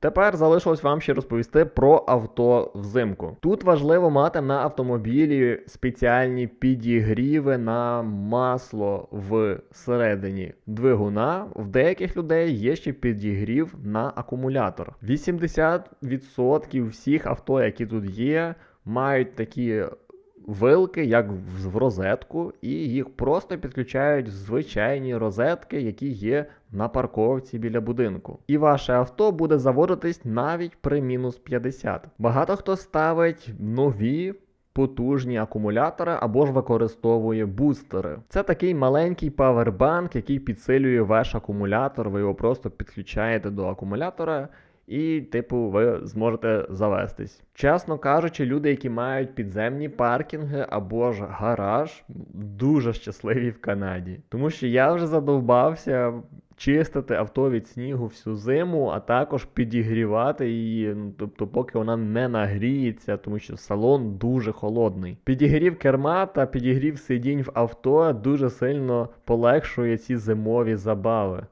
Тепер залишилось вам ще розповісти про авто взимку. Тут важливо мати на автомобілі спеціальні підігріви на масло всередині двигуна. В деяких людей є ще підігрів на акумулятор. 80% всіх авто, які тут є, мають такі вилки, як в розетку, і їх просто підключають в звичайні розетки, які є на парковці біля будинку. І ваше авто буде заводитись навіть при мінус 50. Багато хто ставить нові. Потужні акумулятори або ж використовує бустери. Це такий маленький павербанк, який підсилює ваш акумулятор. Ви його просто підключаєте до акумулятора, і, типу, ви зможете завестись. Чесно кажучи, люди, які мають підземні паркінги або ж гараж, дуже щасливі в Канаді. Тому що я вже задовбався чистити авто від снігу всю зиму, а також підігрівати її, ну, тобто, поки вона не нагріється, тому що салон дуже холодний. Підігрів керма та підігрів сидінь в авто дуже сильно полегшує ці зимові забави.